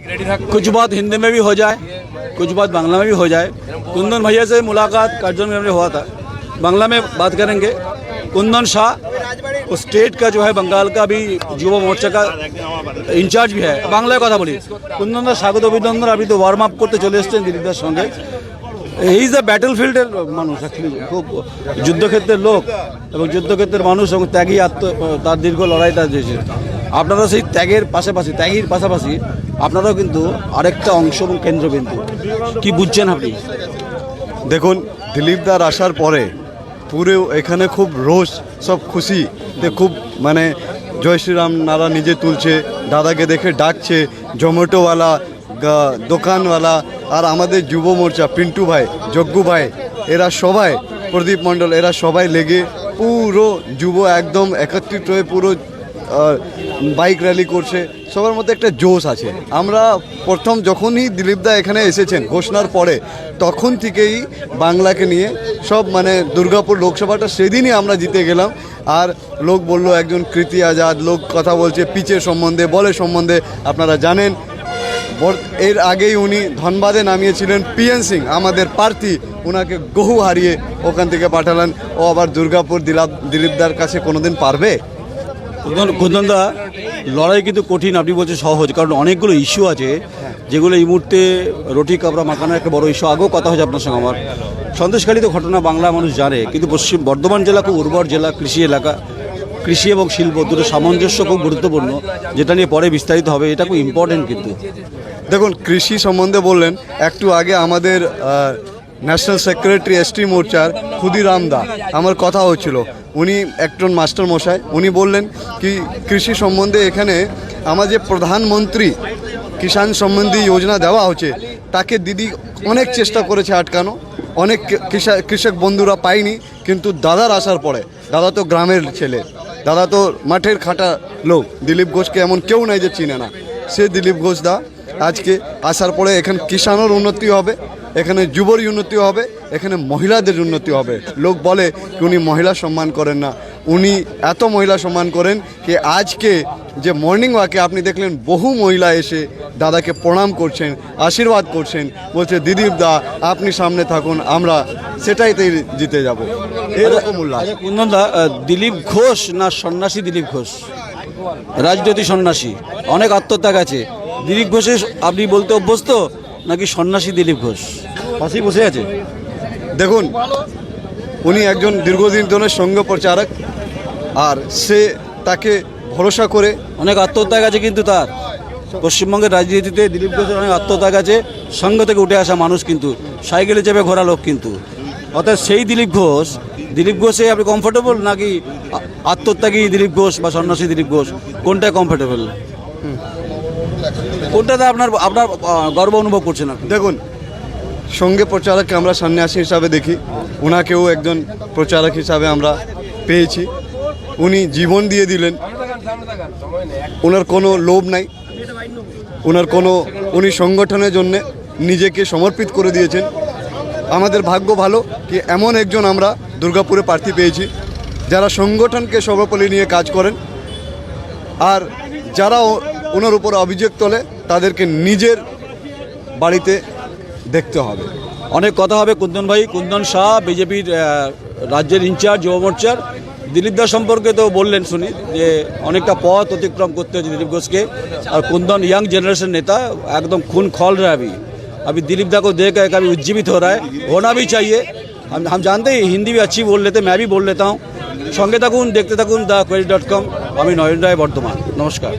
कुछ बात हिंदी में भी हो जाए कुछ बात बांग्ला में भी हो जाए कुंदन भैया से मुलाकात कार्जन में हुआ था बांग्ला में बात करेंगे कुंदन शाह वो स्टेट का जो है बंगाल का भी युवा मोर्चा का ইনচার্জ भी है বাংলায় কথা বলি কুন্দন দা স্বাগত অভিনন্দন আপনি তো ওয়ার্ম আপ করতে চলে এসেছেন দিলীপদার সঙ্গে এই ইজ দ্য ব্যাটেল ফিল্ডের মানুষ অ্যাকচুয়ালি খুব যুদ্ধক্ষেত্রের লোক এবং যুদ্ধক্ষেত্রের মানুষ এবং ত্যাগী আত্ম তার দীর্ঘ লড়াইটা দিয়েছে আপনারা সেই ত্যাগের পাশাপাশি ত্যাগীর পাশাপাশি আপনারাও কিন্তু আরেকটা অংশ এবং কেন্দ্রবিন্দু। কি বুঝছেন আপনি? দেখুন, দিলীপদার আসার পরে পুরো এখানে খুব রোষ, সব খুশি যে খুব মানে জয় শ্রীরাম নারা নিজে তুলছে, দাদাকে দেখে ডাকছে, জোম্যাটোওয়ালা দোকানওয়ালা, আর আমাদের যুব মোর্চা, পিন্টু ভাই, যজ্ঞু ভাই, এরা সবাই, প্রদীপ মণ্ডল, এরা সবাই লেগে পুরো যুব একদম একত্রিত হয়ে পুরো বাইক র্যালি করছে, সবার মধ্যে একটা জোশ আছে। আমরা প্রথম যখনই দিলীপদা এখানে এসেছেন ঘোষণার পরে, তখন থেকেই বাংলাকে নিয়ে সব মানে দুর্গাপুর লোকসভাটা সেদিনই আমরা জিতে গেলাম। আর লোক বলল, একজন কৃতি আজাদ, লোক কথা বলছে, পিচের সম্বন্ধে, বলের সম্বন্ধে, আপনারা জানেন। এর আগেই উনি ধনবাদে নামিয়েছিলেন পিএন সিং, আমাদের প্রার্থী। ওনাকে গহু হারিয়ে ওখান থেকে পাঠালেন। ও আবার দুর্গাপুর দিলাপ দিলীপদার কাছে কোনোদিন পারবে? কুন্দনদা, লড়াই কিন্তু কঠিন, আপনি বলছেন সহজ, কারণ অনেকগুলো ইস্যু আছে, যেগুলো এই মুহূর্তে রুটি কাপড়া মাখানোর একটা বড় ইস্যু আগেও কথা হয়েছে আপনার সঙ্গে আমার। সন্দেশখালী তো ঘটনা বাংলা মানুষ জানে, কিন্তু পশ্চিম বর্ধমান জেলা খুব উর্বর জেলা, কৃষি এলাকা, কৃষি এবং শিল্প দুটো সামঞ্জস্য খুব গুরুত্বপূর্ণ, যেটা নিয়ে পরে বিস্তারিত হবে, এটা খুব ইম্পর্টেন্ট কিন্তু। দেখুন, কৃষি সম্বন্ধে বললেন, একটু আগে আমাদের ন্যাশনাল সেক্রেটারি এসটি মোর্চার ক্ষুদিরাম দা আমার কথা হচ্ছিল, উনি একজন মাস্টার মশাই, উনি বললেন কি, কৃষি সম্বন্ধে এখানে আমার যে প্রধানমন্ত্রী কিষাণ সম্বন্ধী যোজনা দেওয়া হচ্ছে, তাকে দিদি অনেক চেষ্টা করেছে আটকানো, অনেক কৃষক বন্ধুরা পায়নি, কিন্তু দাদার আসার পরে, দাদা তো গ্রামের ছেলে, দাদা তো মাঠের খাটা লোক, দিলীপ ঘোষকে এমন কেউ নাই যে চিনে না। সে দিলীপ ঘোষ দা আজকে আসার পরে এখানে কিষানোর উন্নতি হবে এখানে যুবর উন্নতি হবে, এখানে মহিলাদের উন্নতি হবে। লোক বলে উনি মহিলা সম্মান করেন না। উনি এত মহিলা সম্মান করেন কি আজকে যে মর্নিং ওয়াকে আপনি দেখলেন বহু মহিলা এসে দাদাকে প্রণাম করছেন, আশীর্বাদ করছেন, বলছে দিদীপ দা, আপনি সামনে থাকুন, আমরা সেটাইতে জিতে যাব। এরকম উল্লাস। আচ্ছা কুন্দনদা দিলীপ ঘোষ না সন্ন্যাসী দিলীপ ঘোষ? রাজনীতি সন্ন্যাসী, অনেক আত্মত্যাগ আছে। দিলীপ ঘোষে আপনি বলতে অভ্যস্ত? নাকি সন্ন্যাসী দিলীপ ঘোষ? পাশেই বসে আছে। দেখুন, উনি একজন দীর্ঘদিন ধরে সঙ্গ প্রচারক, আর সে তাকে ভরসা করে অনেক আত্মত্যাগ আছে কিন্তু তার। পশ্চিমবঙ্গের রাজনীতিতে দিলীপ ঘোষের অনেক আত্মত্যাগ আছে, সঙ্গ থেকে উঠে আসা মানুষ কিন্তু, সাইকেলে চেপে ঘোরা লোক কিন্তু। অর্থাৎ সেই দিলীপ ঘোষ, দিলীপ ঘোষে আপনি কমফোর্টেবল নাকি আত্মত্যাগী দিলীপ ঘোষ বা সন্ন্যাসী দিলীপ ঘোষ? কোনটায় কমফোর্টেবল কোনটাতে আপনার আপনার গর্ব অনুভব করছেন আপনি? দেখুন, সঙ্গে প্রচারককে আমরা সন্ন্যাসী হিসাবে দেখি। ওনাকেও একজন প্রচারক হিসাবে আমরা পেয়েছি। উনি জীবন দিয়ে দিলেন। ওনার কোনো লোভ নাই। ওনার কোনো, উনি সংগঠনের জন্য নিজেকে সমর্পিত করে দিয়েছেন। আমাদের ভাগ্য ভালো কি এমন একজন আমরা দুর্গাপুরে প্রার্থী পেয়েছি। যারা সংগঠনকে সর্বোপরি নিয়ে কাজ করেন। আর যারা ওনার উপর অভিযোগ তোলে তাদেরকে নিজের বাড়িতে দেখতে হবে অনেক কথা হবে কুন্দন ভাই কুন্দন শাহ বিজেপির রাজ্যের ইনচার্জ যুব মোর্চার দিলীপ দাস সম্পর্কে তো বললেন শুনি যে অনেকটা পথ অতিক্রম করতে হচ্ছে दिलीप घोष के और कुंदन यंग जनरेशन नेता एकदम खून खोल रहा है अभी अभी दिलीप दा को देख कर अभी उज्जीवित हो रहा है होना भी चाहिए हम हम जानते हैं हिंदी भी अच्छी बोल लेते मैं भी बोल लेता हूँ সঙ্গে থাকুন দেখতে থাকুন দ্য কোয়েরি ডট কম আমি নয়ন রায় বর্ধমান। নমস্কার।